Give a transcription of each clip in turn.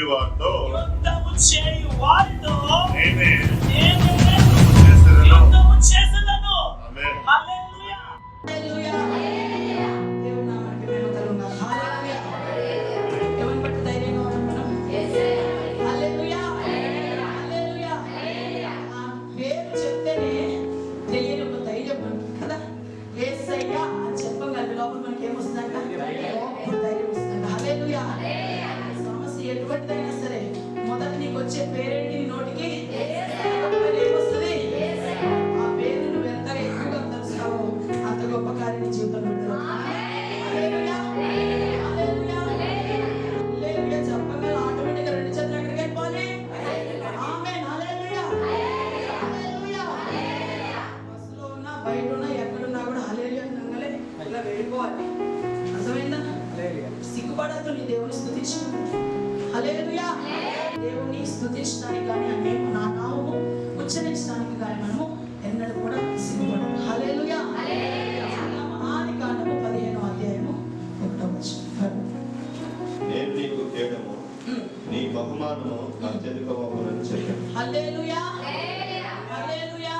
నీతో యుద్ధము చేయువారితో యుద్ధము చేయు వారితో సిగ్గుపడద్దు నీ దేవుని స్తుతించు హల్లెలూయా. దేవుని స్తుతించడానికి కానీ అనే నా నామము ఉచ్చరించడానికి కానీ మనము ఎన్నడూ కూడా సిగ్గుపడదు హల్లెలూయా. ఆది కాండము పదిహేను అధ్యాయము ఒకటో వచనం. నేను నీకు కేడము నీ బహుమానము అత్యధికమని చెప్పాను. హల్లెలూయా. హల్లెలూయా.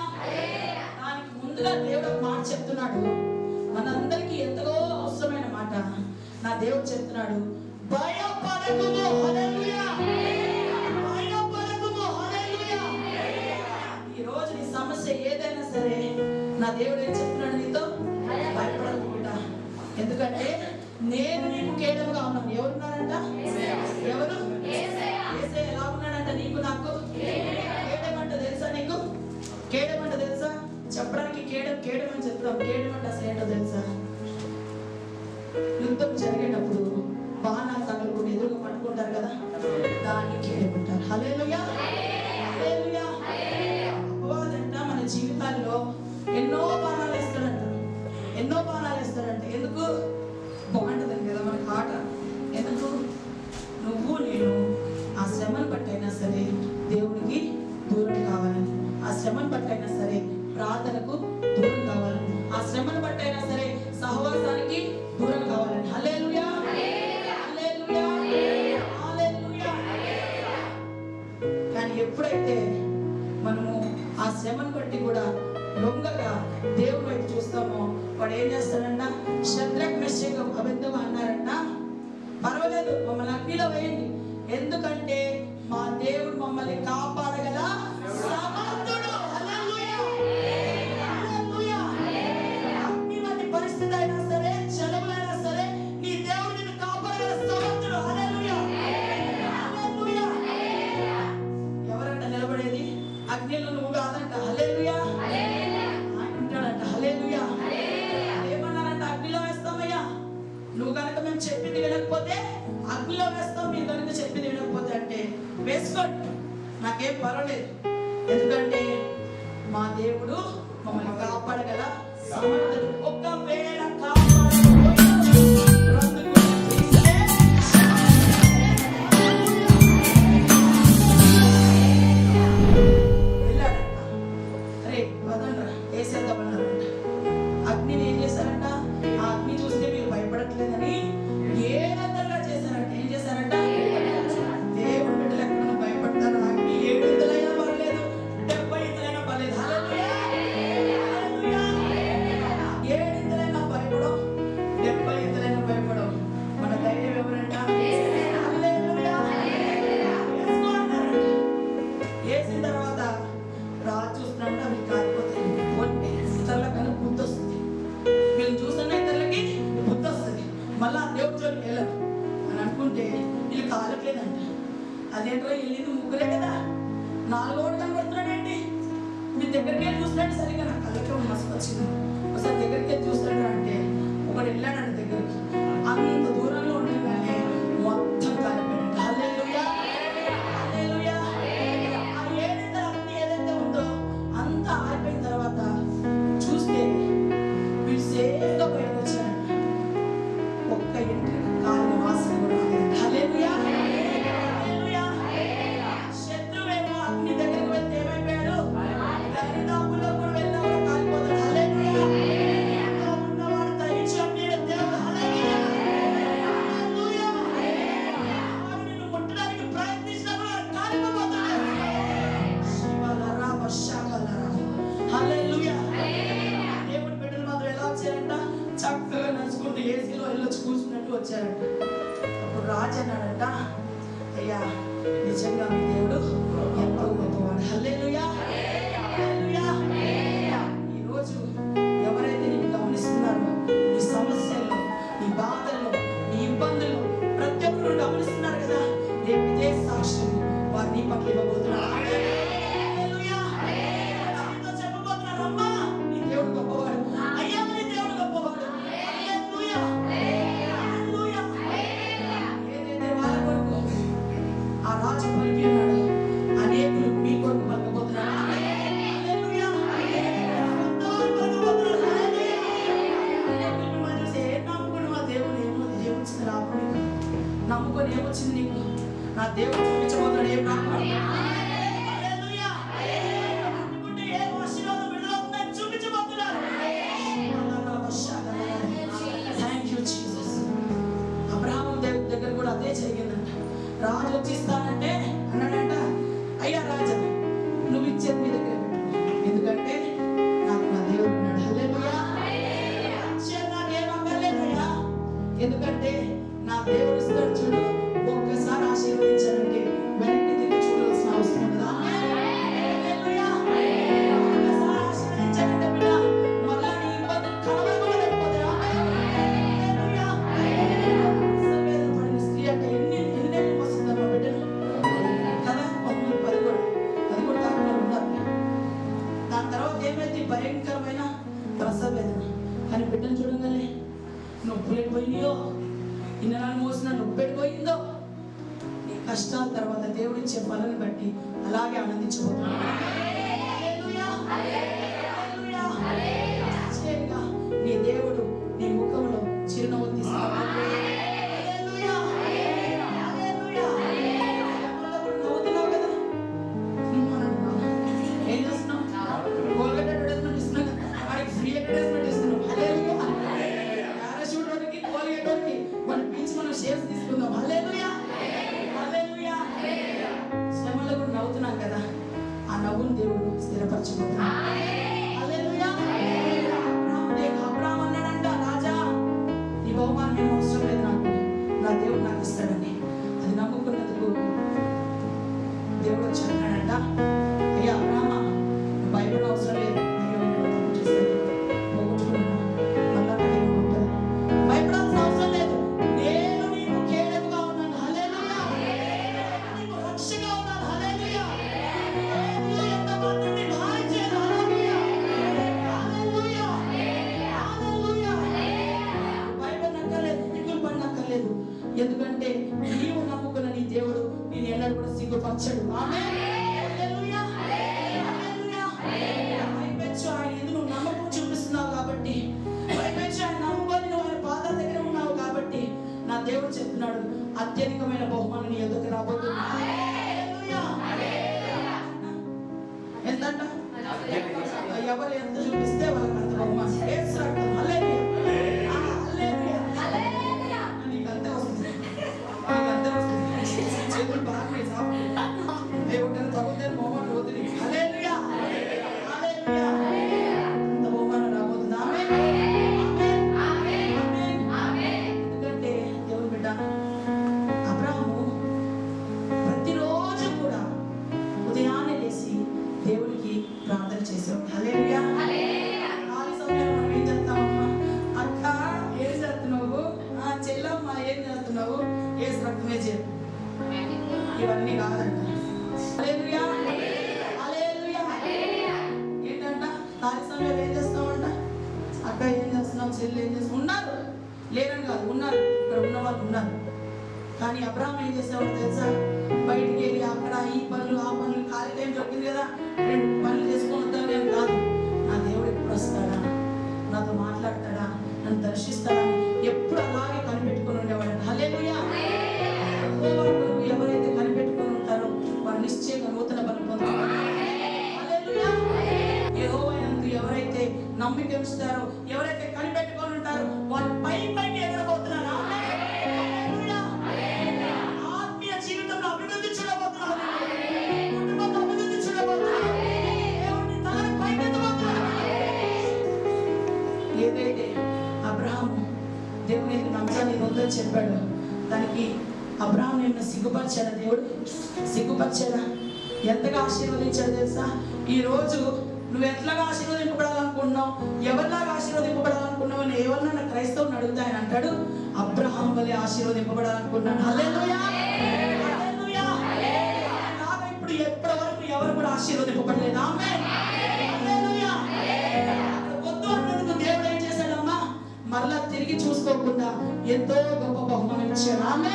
దానికి ముందుగా దేవుడు మాట చెప్తున్నాడు. దేవుడు చెప్తున్నాడు భయపడకుము హల్లెలూయా! భయపడకుము హల్లెలూయా! ఈ రోజు నీ సమస్య ఏదైనా సరే నా దేవుడు ఏం చెప్తున్నాడు నీతో? భయపడకుండా ఎందుకంటే నేను నీకు కేడముగా ఉన్నాను. ఎవరున్నారంట? ఎవరు? ఏసయ్య ఎలా ఉన్నాడంట నీకు నాకు? కేడమంట తెలుసా నీకు? కేడమంట తెలుసా? చెప్పడానికి కేడం కేడం అని చెప్తాం కేడం అంటే అసలు ఏంటో తెలుసా? యుద్ధం జరిగేటప్పుడు బాణాలు తగలకుండా ఎదురుగా పట్టుకుంటారు కదా? దాన్ని కేడమంటారు హల్లెలూయా! హల్లెలూయా! అపవాదంట మన జీవితాల్లో ఎన్నో బాణాలు వేస్తాడంట. ఎన్నో బాణాలు వేస్తాడంట. ఎందుకు? బాగుంటుందని కదా మనకు ఆట. ఎందుకు? నువ్వు నేను ఆ శ్రమను బట్టైనా సరే దేవుడికి దూరం కావాలని. ఆ శ్రమను బట్టైనా సరే ప్రార్థనకు దూరం కావాలని. ఆ శ్రమను బట్టైనా లొంగగా దేవుడు వైపు చూస్తామో. వాడు ఏం చేస్తాడంట? శత్రక్ నిశ్చయం అబద్ధం అన్నారంట పర్వాలేదు మమ్మల్ని అగ్నిలో వేయండి. ఎందుకంటే మా దేవుడు మమ్మల్ని కాపాడగల సమర్థుడు వినకపోతే అగ్నిలో వేస్తాం మీరు కనుక చెప్పింది వినకపోతే అంటే వేసుకోండి. నాకేం పర్వాలేదు. ఎందుకంటే మా దేవుడు మమ్మల్ని కాపాడగల సమర్థుడు. ఒకవేళ కాపాడకపోయినా దగ్గరికే చూసినట్టు చూస్తున్నాడు సరిగా నా కళ్ళకి మస్తు వచ్చింది. ఒకసారి దగ్గరికే చూసినట్టు అంటే ఒకటి వెళ్ళాడంట దేవుడు వచ్చి అన్నాడంట. అయ్యా అబ్రామ బైబిల్ అవసరం కానీ అబ్రాహం ఏం చేసేవాడు తెలుసా? బయటికి వెళ్ళి అక్కడ ఈ పనులు ఆ పనులు ఖాళీ టైం చెప్పింది కదా రెండు పనులు చేసుకుని ఉంటాను నేను కాదు. నా దేవుడు ఎప్పుడు వస్తాడా? నాతో మాట్లాడతాడా? నన్ను దర్శిస్తాడా? ఎప్పుడు అలాగే కనిపెట్టుకుని ఉండేవాడు. హలేలుయా ఎవరైతే కనిపెట్టుకుని ఉంటారో వారు నిశ్చయంగా నూతన బలం పొందుతారు. ఎవరైతే నమ్మి ఉంచుతారో ఎవరైతే చెప్పాడు. దానికి అబ్రాహం నిన్ను సిగ్గుపరిచాడు దేవుడు? సిగ్గుపరిచాడా? ఎంతగా ఆశీర్వదించాడు తెలుసా? ఈరోజు నువ్వు ఎట్లాగా ఆశీర్వదింపబడాలనుకుంటున్నావు? ఎవరిలాగా ఆశీర్వదింపబడాలనుకున్నావు అని ఎవరినైనా క్రైస్తవుని అడుగుతా అంటాడు? అబ్రహాం వలె ఆశీర్వదింపబడాలనుకున్నాను అల్లెలుయా ఇప్పుడు ఎప్పటి వరకు ఎవరు కూడా ఆశీర్వదింపబడ తిరిగి చూసుకోకుండా ఎంతో గొప్ప బహుమానం ఇచ్చాడు ఆమె?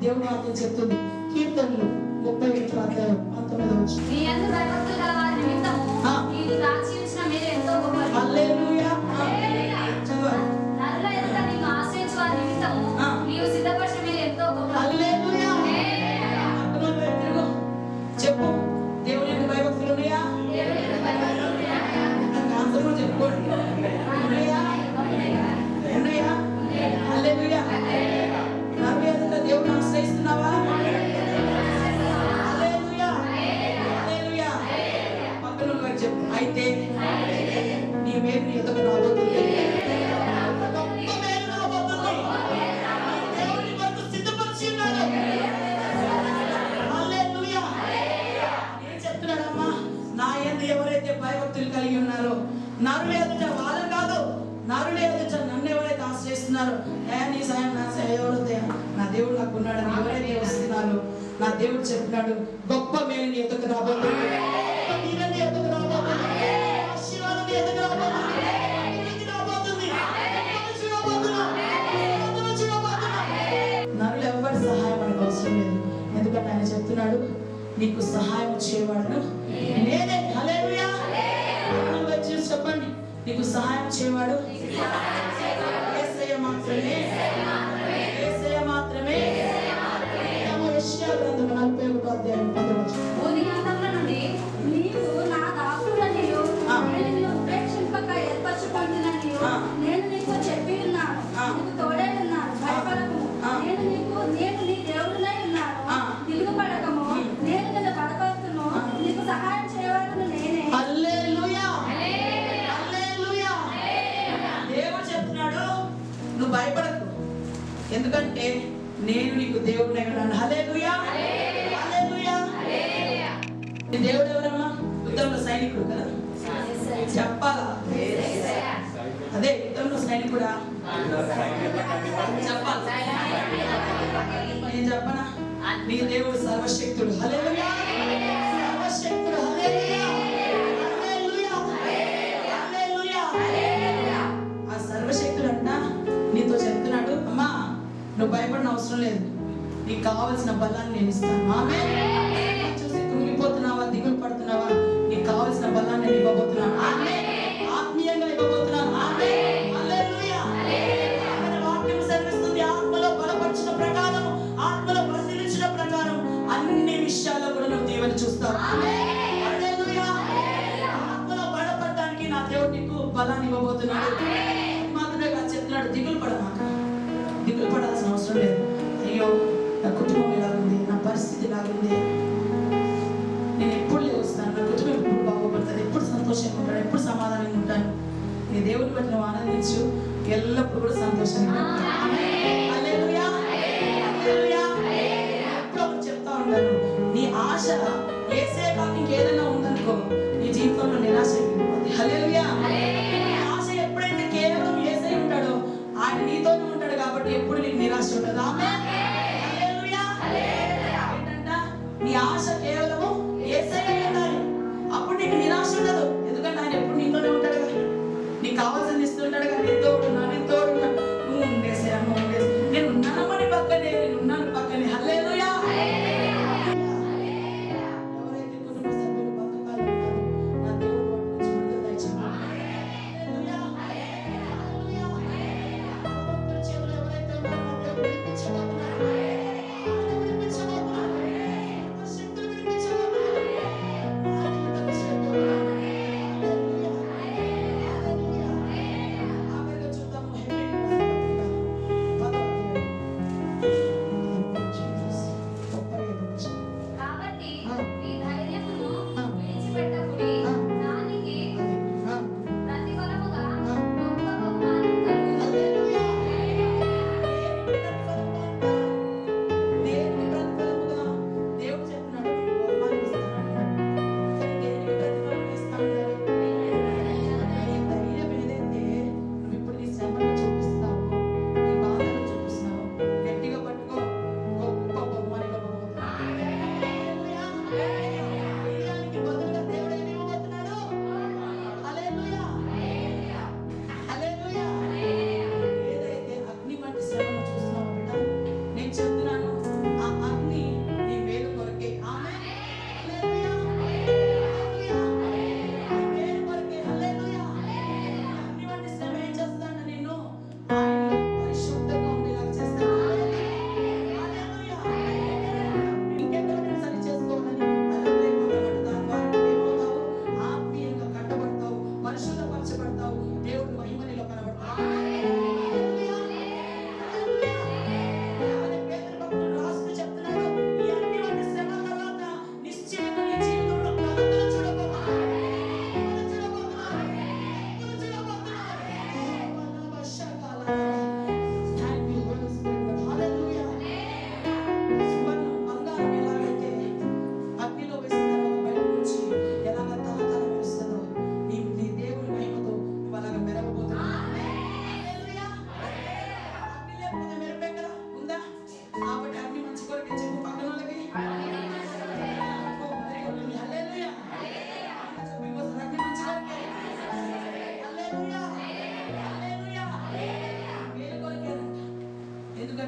దేవుడు వాక్యం చెప్తుంది. కీర్తనలు ముప్పై ఒకటి అధ్యాయం పంతొమ్మిది వచ్చి నా దేవుడు చెప్తున్నాడు గొప్ప మేలు నీ ఎదుకు రాబోతుంది. ఎదుకు రాబోతుంది. ఆశీర్వాదం ఎదుకు రాబోతుంది. నరులు సహాయం మనకు అవసరం లేదు. ఎందుకంటే ఆయన చెప్తున్నాడు నీకు సహాయం చేయవాడు నేనే. హల్లెలూయా. వచ్చి చెప్పండి. నీకు సహాయం చేయవాడు? మాత్రమే. యుద్ధంలో చెప్పాలి నేను చెప్పనా నీ దేవుడు సర్వశక్తుడు హల్లెలూయా సర్వశక్తుడు ఆ సర్వశక్తుడు అంట నీతో చెప్తున్నాడు అమ్మా నువ్వు భయపడిన అవసరం లేదు నీకు కావాల్సిన బలాన్ని నేను ఇస్తాను ఆమె చూసి కుంగిపోతున్నావా దిగులు పడుతున్నావా నీకు కావాల్సిన బలాన్ని నేను ఇవ్వబోతున్నాను. ఆమె ఆత్మీయంగా ఇవ్వబోతున్నాను. చూస్తావు నా దేవుడు నీకు బలాన్ని ఇవ్వబోతున్నాడు. మాత్రమే కాదు చెప్తున్నాడు దిగులు పడమాక. దిగులు పడాల్సిన అవసరం లేదు. అయ్యో నా కుటుంబం ఇలాగుంది నా పరిస్థితి ఇలాగుంది నేను ఎప్పుడు లేస్తాను నా కుటుంబం ఎప్పుడు బాగుపడుతుంది ఎప్పుడు సంతోషంగా ఉంటాను ఎప్పుడు సమాధానంగా ఉంటాను నీ దేవుని బట్టి నువ్వు ఆనందించు. ఎల్లప్పుడు నీ ఆశ ఏసే కాక ఇంకేదైనా ఉందనుకో నీ జీవితంలో నిరాశ అయిపోతుంది ఆశ ఎప్పుడైతే కేవలం ఏసై ఉంటాడో ఆయన నీతోనే ఉంటాడు కాబట్టి ఎప్పుడు నీకు నిరాశ ఉండదు. ఆమె నీ ఆశ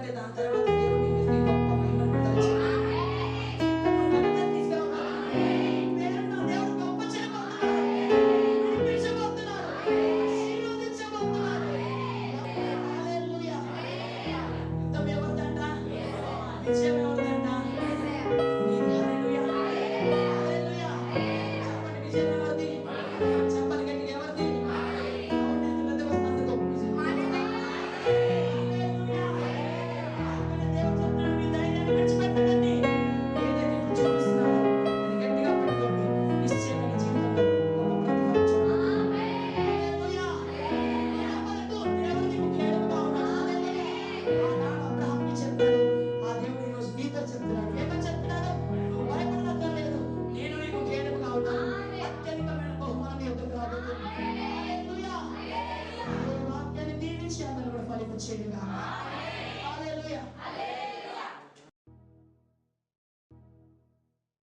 ఎందుకంటే దాని తర్వాత